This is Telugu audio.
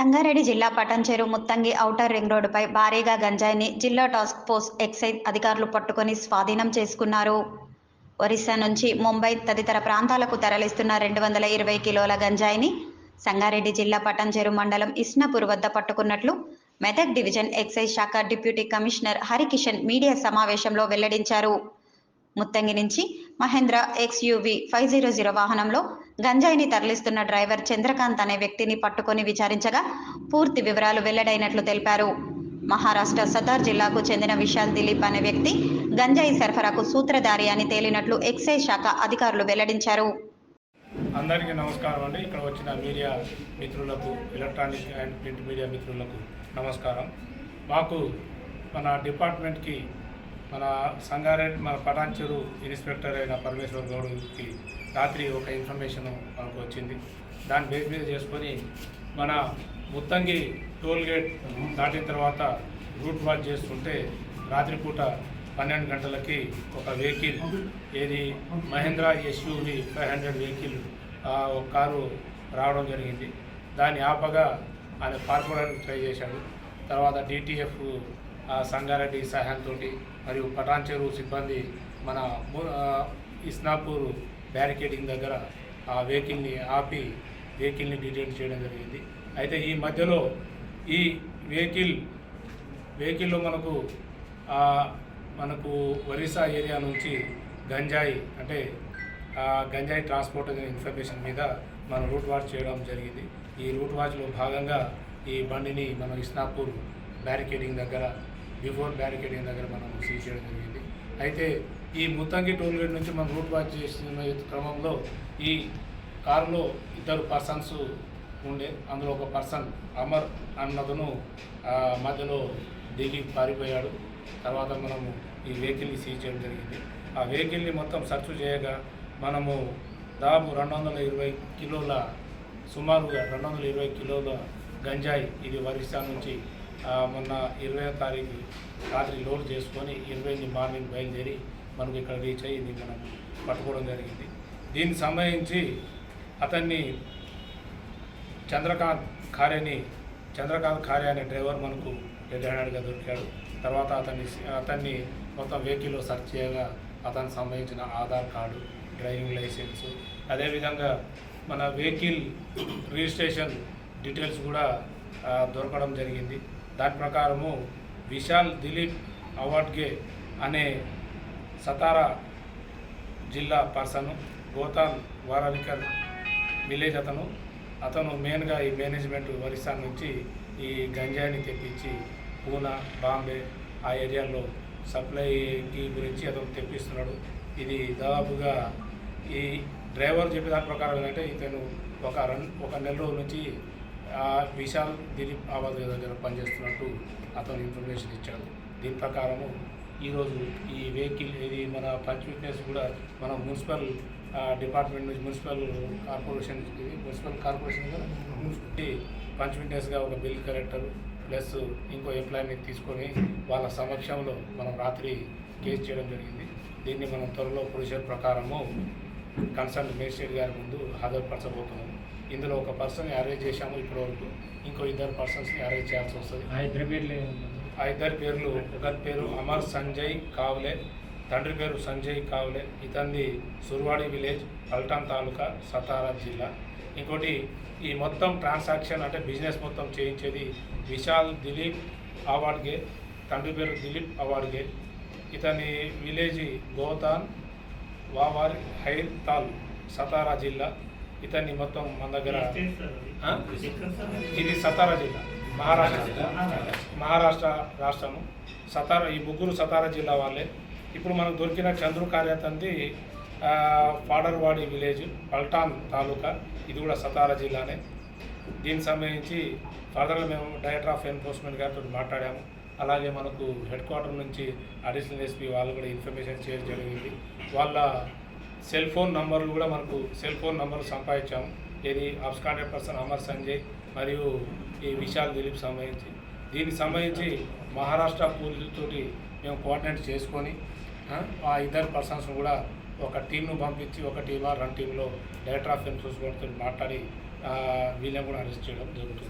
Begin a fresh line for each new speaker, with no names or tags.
సంగారెడ్డి జిల్లా పటంచెరు ముత్తంగి ఔటర్ రింగ్ రోడ్డుపై భారీగా గంజాయిని జిల్లా టాస్క్ ఫోర్స్ ఎక్సైజ్ అధికారులు పట్టుకొని స్వాధీనం చేసుకున్నారు. ఒరిస్సా నుంచి ముంబై తదితర ప్రాంతాలకు తరలిస్తున్న రెండు వందల ఇరవై కిలోల గంజాయిని సంగారెడ్డి జిల్లా పటంచెరు మండలం ఇస్నాపూర్ వద్ద పట్టుకున్నట్లు మెదక్ డివిజన్ ఎక్సైజ్ శాఖ డిప్యూటీ కమిషనర్ హరికిషన్ మీడియా సమావేశంలో వెల్లడించారు. ముత్తంగి నుంచి Mahindra XUV five zero zero వాహనంలో గంజాయిని తరలిస్తున్న డ్రైవర్ చంద్రకాంత్ అనే వ్యక్తిని పట్టుకొని విచారించగా పూర్తి వివరాలు వెల్లడైనట్లు తెలిపారు. మహారాష్ట్ర సతార్ జిల్లాకు చెందిన విశాల్ దిలీప్ అనే వ్యక్తి గంజాయి సరఫరాకు సూత్రధారి అని తేలినట్లు ఎక్సైజ్ శాఖ అధికారులు వెల్లడించారు.
అందరికీ నమస్కారం అండి. ఇక్కడ వచ్చిన మీడియా మిత్రులకు ఎలక్ట్రానిక్ అండ్ ప్రింట్ మీడియా మిత్రులకు నమస్కారం. మాకు మన డిపార్ట్మెంట్కి మన సంగారెడ్డి మన పటాన్చెరు ఇన్స్పెక్టర్ అయిన పరమేశ్వర్ గౌడ్కి రాత్రి ఒక ఇన్ఫర్మేషన్ మనకు వచ్చింది. దాన్ని బేస్ మీద చేసుకొని మన ముత్తంగి టోల్ గేట్ దాటిన తర్వాత రూట్ వాచ్ చేస్తుంటే రాత్రిపూట పన్నెండు గంటలకి ఒక వెహికల్ ఏది? Mahindra SUV five hundred vehicle ఒక కారు రావడం జరిగింది. దాన్ని ఆపగా ఆయన పారిపోవడానికి ట్రై చేశాడు. తర్వాత డిటిఎఫ్ సంగారెడ్డి సహాయంతో మరియు పటాన్చెరు సిబ్బంది మన ఇస్నాపూర్ బ్యారికేడింగ్ దగ్గర ఆ వెహికల్ని ఆపి వెహికల్ని డిటైన్ చేయడం జరిగింది. అయితే ఈ మధ్యలో ఈ వెహికల్ వెహికల్లో మనకు మనకు ఒరిస్సా ఏరియా నుంచి గంజాయి అంటే ఆ, గంజాయి ట్రాన్స్పోర్ట్ అనే ఇన్ఫర్మేషన్ మీద మనం రూట్ వాచ్ చేయడం జరిగింది. ఈ రూట్ వాచ్లో భాగంగా ఈ బండిని మనం ఇస్నాపూర్ బ్యారికేడింగ్ దగ్గర బిఫోర్ బ్యారికేడింగ్ దగ్గర మనం సీజ్ చేయడం జరిగింది. అయితే ఈ ముత్తంగి టోల్ గేట్ నుంచి మనం రూట్ వాచ్ చేస్తున్న క్రమంలో ఈ కారులో ఇద్దరు పర్సన్స్ ఉండే. అందులో ఒక పర్సన్ అమర్ అన్నతను మధ్యలో దిగి పారిపోయాడు. తర్వాత మనము ఈ వెహికల్ని సీజ్ చేయడం జరిగింది. ఆ వెహికల్ని మొత్తం సెర్చ్ చేయగా మనము దాదాపు రెండు వందల ఇరవై కిలోల సుమారుగా రెండు వందల ఇరవై కిలోల గంజాయి ఇది ఒరిస్సా నుంచి మొన్న ఇరవై తారీఖు రాత్రి లోడ్ చేసుకొని ఇరవై మార్నింగ్ బయలుదేరి మనకు ఇక్కడ రీచ్ అయ్యింది మనం పట్టుకోవడం జరిగింది. దీనికి సంబంధించి అతన్ని చంద్రకాంత్ ఖారేని చంద్రకాంత్ ఖారే అనే డ్రైవర్ మనకు రెడ్ దొరికాడు. తర్వాత అతన్ని అతన్ని మొత్తం వెహికల్లో సెర్చ్ చేయగా అతనికి సంబంధించిన ఆధార్ కార్డు డ్రైవింగ్ లైసెన్స్ అదేవిధంగా మన వెహికల్ రిజిస్ట్రేషన్ డీటెయిల్స్ కూడా దొరకడం జరిగింది. దాని ప్రకారము విశాల్ దిలీప్ అవార్డ్గే అనే సతారా జిల్లా పర్సన్ గోతాన్ వారాలికర్ విలేజ్ అతను. అతను మెయిన్గా ఈ మేనేజ్మెంట్ ఒరిస్సా నుంచి ఈ గంజాయిని తెప్పించి పూనా బాంబే ఆ ఏరియాలో సప్లైకి గురించి అతను తెప్పిస్తున్నాడు. ఇది దాదాపుగా ఈ డ్రైవర్ చెప్పే దాని ప్రకారం ఏంటంటే ఇతను ఒక రన్ ఒక నెల రోజుల నుంచి ఆ, విశాల్ దిలీప్ ఆవాజ్ దగ్గర పనిచేస్తున్నట్టు అతను ఇన్ఫర్మేషన్ ఇచ్చాడు. దీని ప్రకారము ఈరోజు ఈ వెహికల్ ఇది మన పంచ్ విట్నెస్ కూడా మన మున్సిపల్ డిపార్ట్మెంట్ నుంచి మున్సిపల్ కార్పొరేషన్ మున్సిపల్ కార్పొరేషన్ కదా మున్సిపాలిటీ పంచ్ విట్నెస్గా ఒక బిల్ కలెక్టర్ ప్లస్ ఇంకో ఎంప్లాయీని తీసుకొని వాళ్ళ సమక్షంలో మనం రాత్రి కేసు చేయడం జరిగింది. దీన్ని మనం త్వరలో ప్రొసీజర్ ప్రకారము కన్సర్న్ మేజిస్ట్రేట్ గారి ముందు హాజరుపరచబోతున్నాము. ఇందులో ఒక పర్సన్ అరేంజ్ చేశాము ఇప్పటివరకు. ఇంకో ఇద్దరు పర్సన్స్ని అరేంజ్ చేయాల్సి వస్తుంది.
ఆ ఇద్దరు పేర్లు
ఒకరి పేరు అమర్ సంజయ్ కావ్లే. తండ్రి పేరు సంజయ్ కావ్లే. ఇతన్ని సుర్వాడి విలేజ్ పల్టాన్ తాలూకా సతారా జిల్లా. ఇంకోటి ఈ మొత్తం ట్రాన్సాక్షన్ అంటే బిజినెస్ మొత్తం చేయించేది విశాల్ దిలీప్ అవార్డ్గే తండ్రి పేరు దిలీప్ అవార్డ్గే ఇతని విలేజ్ గోతాన్ వావారి హైర్ తాల్ సతారా జిల్లా. ఇతన్ని మొత్తం మన దగ్గర? ఇది సతారా జిల్లా. మహారాష్ట్ర మహారాష్ట్ర రాష్ట్రము. సతారా ఈ ముగ్గురు సతారా జిల్లా వాళ్ళే. ఇప్పుడు మనకు దొరికిన చంద్రు కార్యతంది పాడర్వాడి విలేజ్ పల్టాన్ తాలూకా. ఇది కూడా సతారా జిల్లానే. దీనికి సంబంధించి ఫర్దర్గా మేము డైరెక్టర్ ఆఫ్ ఎన్ఫోర్స్మెంట్ గారితో మాట్లాడాము. అలాగే మనకు హెడ్ క్వార్టర్ నుంచి అడిషనల్ ఎస్పీ వాళ్ళు కూడా ఇన్ఫర్మేషన్ చేయడం జరిగింది. వాళ్ళ సెల్ ఫోన్ నంబర్లు కూడా మనకు సెల్ ఫోన్ నంబర్లు సంపాదించాము. ఇది అబ్స్కాండెడ్ పర్సన్ అమర్ సంజయ్ మరియు ఈ విశాల్ దిలీప్ సంబంధించి. దీనికి సంబంధించి మహారాష్ట్ర పోలీసులతోటి మేము కోఆర్డినేట్ చేసుకొని ఆ, ఇద్దరు పర్సన్స్ కూడా ఒక టీంను పంపించి ఒక టీమ్ రన్ టీంలో డైరెక్టర్ ఆఫ్ ఎన్ఫోర్స్మెంట్తో మాట్లాడి వీళ్ళని కూడా అరెస్ట్ చేయడం జరుగుతుంది.